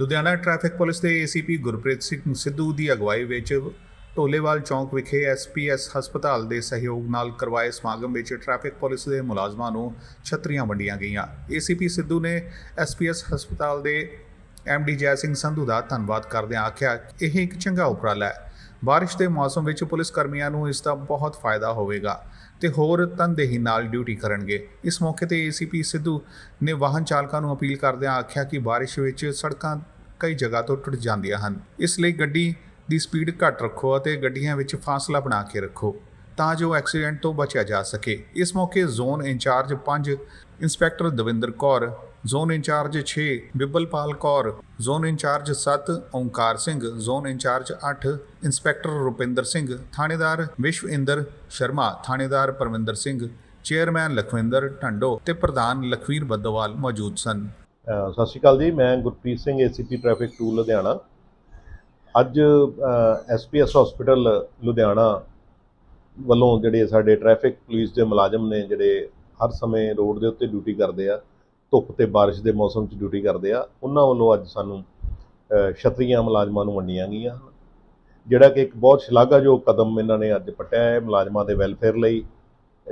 Ludhiana traffic police ਦੇ ACP Gurpreet Singh Sidhu ਦੀ ਅਗਵਾਈ ਵਿੱਚ ਢੋਲੇਵਾਲ ਚੌਂਕ ਵਿਖੇ ਐਸਪੀਐਸ ਹਸਪਤਾਲ ਦੇ ਸਹਿਯੋਗ ਨਾਲ ਕਰਵਾਏ ਸਮਾਗਮ ਵਿੱਚ ਟ੍ਰੈਫਿਕ ਪੁਲਿਸ ਦੇ ਮੁਲਾਜ਼ਮਾਂ ਨੂੰ ਛਤਰੀਆਂ ਵੰਡੀਆਂ ਗਈਆਂ। ਏਸੀਪੀ ਸਿੱਧੂ ਨੇ ਐਸਪੀਐਸ ਹਸਪਤਾਲ ਦੇ ਐਮਡੀ ਜੈ ਸਿੰਘ ਸੰਧੂ ਦਾ ਧੰਨਵਾਦ ਕਰਦਿਆਂ ਆਖਿਆ, ਇਹ ਇੱਕ ਚੰਗਾ ਉਪਰਾਲਾ ਹੈ। ਬਾਰਿਸ਼ ਦੇ ਮੌਸਮ ਵਿੱਚ ਪੁਲਿਸ ਕਰਮੀਆਂ ਨੂੰ ਇਸ ਦਾ ਬਹੁਤ ਫਾਇਦਾ ਹੋਵੇਗਾ ਤੇ ਹੋਰ ਤਨਦੇਹੀ ਨਾਲ ਡਿਊਟੀ ਕਰਨਗੇ। ਇਸ ਮੌਕੇ ਤੇ ਏਸੀਪੀ ਸਿੱਧੂ ਨੇ ਵਾਹਨ ਚਾਲਕਾਂ ਨੂੰ ਅਪੀਲ ਕਰਦਿਆਂ ਆਖਿਆ ਕਿ ਬਾਰਿਸ਼ ਵਿੱਚ ਸੜਕਾਂ ਕਈ ਜਗ੍ਹਾ ਤੋਂ ਟੁੱਟ ਜਾਂਦੀਆਂ ਹਨ। ਇਸ ਲਈ ਗੱਡੀ ਦੀ ਸਪੀਡ ਘੱਟ ਰੱਖੋ ਅਤੇ ਗੱਡੀਆਂ ਵਿੱਚ ਫਾਸਲਾ ਬਣਾ ਕੇ ਰੱਖੋ ਤਾਂ ਜੋ ਐਕਸੀਡੈਂਟ ਤੋਂ ਬਚਿਆ ਜਾ ਸਕੇ। ਇਸ ਮੌਕੇ zone incharge 5 inspector Davinder Kaur zone incharge 6 Bibalpal Kaur. Zone incharge 7 Onkar Singh. Zone incharge 8 inspector Rupinder Singh. ਥਾਣੇਦਾਰ ਵਿਸ਼ਵਇੰਦਰ ਸ਼ਰਮਾ। ਥਾਣੇਦਾਰ ਪਰਮਿੰਦਰ ਸਿੰਘ। ਚੇਅਰਮੈਨ ਲਖਵਿੰਦਰ ਢੰਡੋ ਤੇ ਪ੍ਰਧਾਨ ਲਖਵੀਰ ਬੱਦੋਵਾਲ ਮੌਜੂਦ ਸਨ। ਸਤਿ ਸ਼੍ਰੀ ਅਕਾਲ ਜੀ। ਮੈਂ ਗੁਰਪ੍ਰੀਤ ਸਿੰਘ ਏਸੀਪੀ ਟ੍ਰੈਫਿਕ 2 ਲੁਧਿਆਣਾ। ਅੱਜ ਐਸਪੀਐਸ ਹਸਪੀਟਲ ਲੁਧਿਆਣਾ ਵੱਲੋਂ ਜਿਹੜੇ ਸਾਡੇ ਟ੍ਰੈਫਿਕ ਪੁਲਿਸ ਦੇ ਮੁਲਾਜ਼ਮ ਨੇ, ਜਿਹੜੇ ਹਰ ਸਮੇਂ ਰੋਡ ਦੇ ਉੱਤੇ ਡਿਊਟੀ ਕਰਦੇ ਆ ਧੁੱਪ ਤੇ ਬਾਰਿਸ਼ ਦੇ ਮੌਸਮ 'ਚ ਡਿਊਟੀ ਕਰਦੇ ਆ, ਉਹਨਾਂ ਵੱਲੋਂ ਅੱਜ ਸਾਨੂੰ, ਅਹ, ਛਤਰੀਆਂ ਮੁਲਾਜ਼ਮਾਂ ਨੂੰ ਵੰਡੀਆਂ ਗਈਆਂ ਹਨ। ਜਿਹੜਾ ਕਿ ਇੱਕ ਬਹੁਤ ਸ਼ਲਾਘਾਯੋਗ ਕਦਮ ਇਹਨਾਂ ਨੇ ਅੱਜ ਪੱਟਿਆ ਹੈ ਮੁਲਾਜ਼ਮਾਂ ਦੇ ਵੈਲਫੇਅਰ ਲਈ।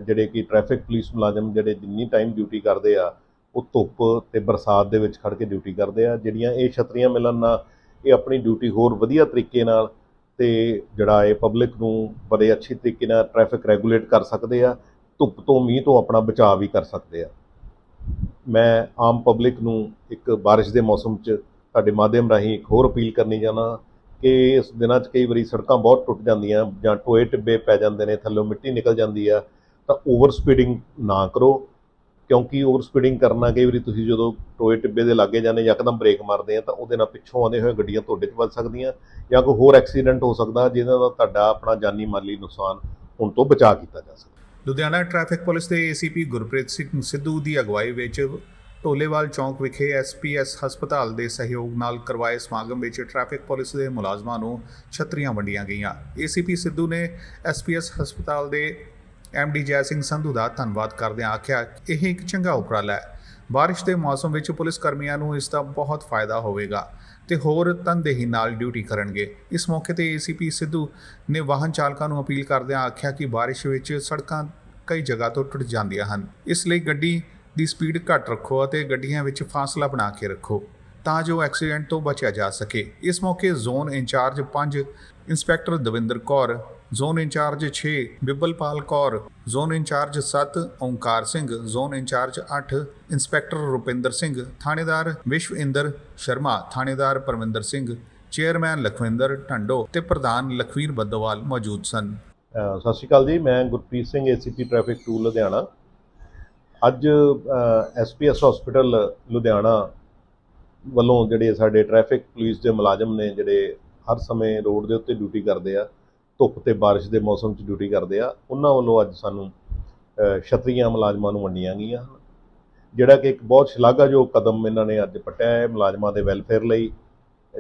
ਜਿਹੜੇ ਕਿ ਟ੍ਰੈਫਿਕ ਪੁਲਿਸ ਮੁਲਾਜ਼ਮ ਜਿਹੜੇ ਜਿੰਨੀ ਟਾਈਮ ਡਿਊਟੀ ਕਰਦੇ ਆ, ਉਹ ਧੁੱਪ ਤੇ ਬਰਸਾਤ ਦੇ ਵਿੱਚ ਖੜ ਕੇ ਡਿਊਟੀ ਕਰਦੇ ਆ। ਜਿਹੜੀਆਂ ਇਹ ਛਤਰੀਆਂ ਮਿਲਣ ਨਾਲ ਇਹ ਆਪਣੀ ਡਿਊਟੀ ਹੋਰ ਵਧੀਆ ਤਰੀਕੇ ਨਾਲ ਤੇ ਜਿਹੜਾ ਇਹ ਪਬਲਿਕ ਨੂੰ ਬੜੇ ਅੱਛੇ ਤਰੀਕੇ ਨਾਲ ਟ੍ਰੈਫਿਕ ਰੈਗੂਲੇਟ ਕਰ ਸਕਦੇ ਆ, ਧੁੱਪ ਤੋਂ ਮੀਂਹ ਤੋਂ ਆਪਣਾ ਬਚਾਅ ਵੀ ਕਰ ਸਕਦੇ ਆ। ਮੈਂ ਆਮ ਪਬਲਿਕ ਨੂੰ ਇੱਕ ਬਾਰਿਸ਼ ਦੇ ਮੌਸਮ 'ਚ ਤੁਹਾਡੇ ਮਾਧਿਅਮ ਰਾਹੀਂ ਇੱਕ ਹੋਰ ਅਪੀਲ ਕਰਨੀ ਚਾਹੁੰਦਾ ਕਿ ਇਸ ਦਿਨਾਂ 'ਚ ਕਈ ਵਾਰੀ ਸੜਕਾਂ ਬਹੁਤ ਟੁੱਟ ਜਾਂਦੀਆਂ ਜਾਂ ਟੋਏ ਟਿੱਬੇ ਪੈ ਜਾਂਦੇ ਨੇ, ਥੱਲੋਂ ਮਿੱਟੀ ਨਿਕਲ ਜਾਂਦੀ ਆ, ਤਾਂ ਓਵਰ ਸਪੀਡਿੰਗ ਨਾ ਕਰੋ। ਕਿਉਂਕਿ ਓਵਰ ਸਪੀਡਿੰਗ ਕਰਨਾ ਕਈ ਵਾਰੀ ਤੁਸੀਂ ਜਦੋਂ ਟੋਏ ਟਿੱਬੇ ਦੇ ਲਾਗੇ ਜਾਂਦੇ ਯਕਦਮ ਬ੍ਰੇਕ ਮਾਰਦੇ ਆ, ਤਾਂ ਉਹਦੇ ਨਾਲ ਪਿੱਛੋਂ ਆਉਂਦੇ ਹੋਏ ਗੱਡੀਆਂ ਤੁਹਾਡੇ 'ਚ ਵੱਜ ਸਕਦੀਆਂ ਜਾਂ ਕੋਈ ਹੋਰ ਐਕਸੀਡੈਂਟ ਹੋ ਸਕਦਾ ਜਿਹਦੇ ਨਾਲ ਤੁਹਾਡਾ ਆਪਣਾ ਜਾਨੀ ਮਾਲੀ ਨੁਕਸਾਨ ਹੁਣ ਤੋਂ ਬਚਾ ਕੀਤਾ ਜਾ ਸਕਦਾ। ਲੁਧਿਆਣਾ ਟ੍ਰੈਫਿਕ ਪੁਲਿਸ ਦੇ ਏਸੀਪੀ ਗੁਰਪ੍ਰੀਤ ਸਿੰਘ ਸਿੱਧੂ ਦੀ ਅਗਵਾਈ ਵਿੱਚ ਢੋਲੇਵਾਲ ਚੌਂਕ ਵਿਖੇ ਐਸਪੀਐਸ ਹਸਪਤਾਲ ਦੇ ਸਹਿਯੋਗ ਨਾਲ ਕਰਵਾਏ ਸਮਾਗਮ ਵਿੱਚ ਟ੍ਰੈਫਿਕ ਪੁਲਿਸ ਦੇ ਮੁਲਾਜ਼ਮਾਂ ਨੂੰ ਛਤਰੀਆਂ ਵੰਡੀਆਂ ਗਈਆਂ। ਏਸੀਪੀ ਸਿੱਧੂ ਨੇ ਐਸਪੀਐਸ ਹਸਪਤਾਲ ਦੇ ਐਮਡੀ ਜੈ ਸਿੰਘ ਸੰਧੂ ਦਾ ਧੰਨਵਾਦ ਕਰਦਿਆਂ ਆਖਿਆ, ਇਹ ਇੱਕ ਚੰਗਾ ਉਪਰਾਲਾ ਹੈ। ਬਾਰਿਸ਼ ਦੇ ਮੌਸਮ ਵਿੱਚ ਪੁਲਿਸ ਕਰਮੀਆਂ ਨੂੰ ਇਸ ਦਾ ਬਹੁਤ ਫਾਇਦਾ ਹੋਵੇਗਾ। ਤੇ ਹੋਰ ਤਨਦੇਹੀ ਨਾਲ ਡਿਊਟੀ ਕਰਨਗੇ। ਇਸ ਮੌਕੇ ਤੇ ਏਸੀਪੀ ਸਿੱਧੂ ਨੇ ਵਾਹਨ ਚਾਲਕਾਂ ਨੂੰ ਅਪੀਲ ਕਰਦਿਆਂ ਆਖਿਆ ਕਿ ਬਾਰਿਸ਼ ਵਿੱਚ ਸੜਕਾਂ ਕਈ ਜਗ੍ਹਾ ਤੋਂ ਟੁੱਟ ਜਾਂਦੀਆਂ ਹਨ। ਇਸ ਲਈ ਗੱਡੀ ਦੀ ਸਪੀਡ ਘੱਟ ਰੱਖੋ ਅਤੇ ਗੱਡੀਆਂ ਵਿੱਚ ਫਾਸਲਾ ਬਣਾ ਕੇ ਰੱਖੋ ਤਾਂ ਜੋ ਐਕਸੀਡੈਂਟ ਤੋਂ ਬਚਿਆ ਜਾ ਸਕੇ। ਇਸ ਮੌਕੇ zone incharge 5 inspector Davinder Kaur zone incharge 6 Bibalpal Kaur. Zone incharge 7 Onkar Singh. Zone incharge 8 inspector Rupinder Singh. ਥਾਣੇਦਾਰ ਵਿਸ਼ਵਇੰਦਰ ਸ਼ਰਮਾ। ਥਾਣੇਦਾਰ ਪਰਮਿੰਦਰ ਸਿੰਘ। ਚੇਅਰਮੈਨ ਲਖਵਿੰਦਰ ਢੰਡੋ ਤੇ ਪ੍ਰਧਾਨ ਲਖਵੀਰ ਬੱਦੋਵਾਲ ਮੌਜੂਦ ਸਨ। ਸਤਿ ਸ਼੍ਰੀ ਅਕਾਲ ਜੀ। ਮੈਂ ਗੁਰਪ੍ਰੀਤ ਸਿੰਘ ਏਸੀਪੀ ਟ੍ਰੈਫਿਕ 2 ਲੁਧਿਆਣਾ। ਅੱਜ ਐਸਪੀਐਸ ਹਸਪੀਟਲ ਲੁਧਿਆਣਾ ਵੱਲੋਂ ਜਿਹੜੇ ਸਾਡੇ ਟ੍ਰੈਫਿਕ ਪੁਲਿਸ ਦੇ ਮੁਲਾਜ਼ਮ ਨੇ, ਜਿਹੜੇ ਹਰ ਸਮੇਂ ਰੋਡ ਦੇ ਉੱਤੇ ਡਿਊਟੀ ਕਰਦੇ ਆ ਧੁੱਪ ਤੇ ਬਾਰਿਸ਼ ਦੇ ਮੌਸਮ 'ਚ ਡਿਊਟੀ ਕਰਦੇ ਆ, ਉਹਨਾਂ ਵੱਲੋਂ ਅੱਜ ਸਾਨੂੰ, ਅਹ, ਛਤਰੀਆਂ ਮੁਲਾਜ਼ਮਾਂ ਨੂੰ ਵੰਡੀਆਂ ਗਈਆਂ ਹਨ। ਜਿਹੜਾ ਕਿ ਇੱਕ ਬਹੁਤ ਸ਼ਲਾਘਾਯੋਗ ਕਦਮ ਇਹਨਾਂ ਨੇ ਅੱਜ ਪੱਟਿਆ ਹੈ ਮੁਲਾਜ਼ਮਾਂ ਦੇ ਵੈਲਫੇਅਰ ਲਈ।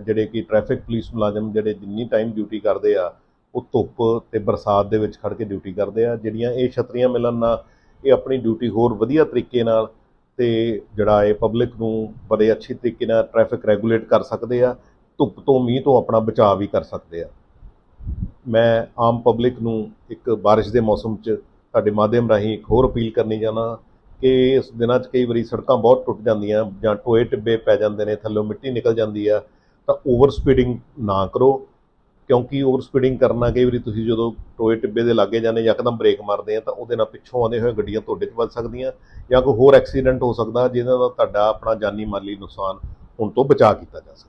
ਜਿਹੜੇ ਕਿ ਟ੍ਰੈਫਿਕ ਪੁਲਿਸ ਮੁਲਾਜ਼ਮ ਜਿਹੜੇ ਜਿੰਨੀ ਟਾਈਮ ਡਿਊਟੀ ਕਰਦੇ ਆ, ਉਹ ਧੁੱਪ ਤੇ ਬਰਸਾਤ ਦੇ ਵਿੱਚ ਖੜ ਕੇ ਡਿਊਟੀ ਕਰਦੇ ਆ। ਜਿਹੜੀਆਂ ਇਹ ਛਤਰੀਆਂ ਮਿਲਣ ਨਾਲ ਇਹ ਆਪਣੀ ਡਿਊਟੀ ਹੋਰ ਵਧੀਆ ਤਰੀਕੇ ਨਾਲ ਤੇ ਜਿਹੜਾ ਇਹ ਪਬਲਿਕ ਨੂੰ ਬੜੇ ਅੱਛੇ ਤਰੀਕੇ ਨਾਲ ਟ੍ਰੈਫਿਕ ਰੈਗੂਲੇਟ ਕਰ ਸਕਦੇ ਆ, ਧੁੱਪ ਤੋਂ ਮੀਂਹ ਤੋਂ ਆਪਣਾ ਬਚਾਅ ਵੀ ਕਰ ਸਕਦੇ ਆ। ਮੈਂ ਆਮ ਪਬਲਿਕ ਨੂੰ ਇੱਕ ਬਾਰਿਸ਼ ਦੇ ਮੌਸਮ 'ਚ ਤੁਹਾਡੇ ਮਾਧਿਅਮ ਰਾਹੀਂ ਇੱਕ ਹੋਰ ਅਪੀਲ ਕਰਨੀ ਚਾਹੁੰਦਾ ਕਿ ਇਸ ਦਿਨਾਂ 'ਚ ਕਈ ਵਾਰੀ ਸੜਕਾਂ ਬਹੁਤ ਟੁੱਟ ਜਾਂਦੀਆਂ ਜਾਂ ਟੋਏ ਟਿੱਬੇ ਪੈ ਜਾਂਦੇ ਨੇ, ਥੱਲੋਂ ਮਿੱਟੀ ਨਿਕਲ ਜਾਂਦੀ ਆ, ਤਾਂ ਓਵਰ ਸਪੀਡਿੰਗ ਨਾ ਕਰੋ। ਕਿਉਂਕਿ ਓਵਰ ਸਪੀਡਿੰਗ ਕਰਨਾ ਕਈ ਵਾਰੀ ਤੁਸੀਂ ਜਦੋਂ ਟੋਏ ਟਿੱਬੇ ਦੇ ਲਾਗੇ ਜਾਂਦੇ ਯਕਦਮ ਬ੍ਰੇਕ ਮਾਰਦੇ ਆ, ਤਾਂ ਉਹਦੇ ਨਾਲ ਪਿੱਛੋਂ ਆਉਂਦੇ ਹੋਏ ਗੱਡੀਆਂ ਤੁਹਾਡੇ 'ਚ ਵੱਜ ਸਕਦੀਆਂ ਜਾਂ ਕੋਈ ਹੋਰ ਐਕਸੀਡੈਂਟ ਹੋ ਸਕਦਾ ਜਿਹਦੇ ਦਾ ਤੁਹਾਡਾ ਆਪਣਾ ਜਾਨੀ ਮਾਲੀ ਨੁਕਸਾਨ ਹੁਣ ਤੋਂ ਬਚਾ ਕੀਤਾ ਜਾ ਸਕਦਾ।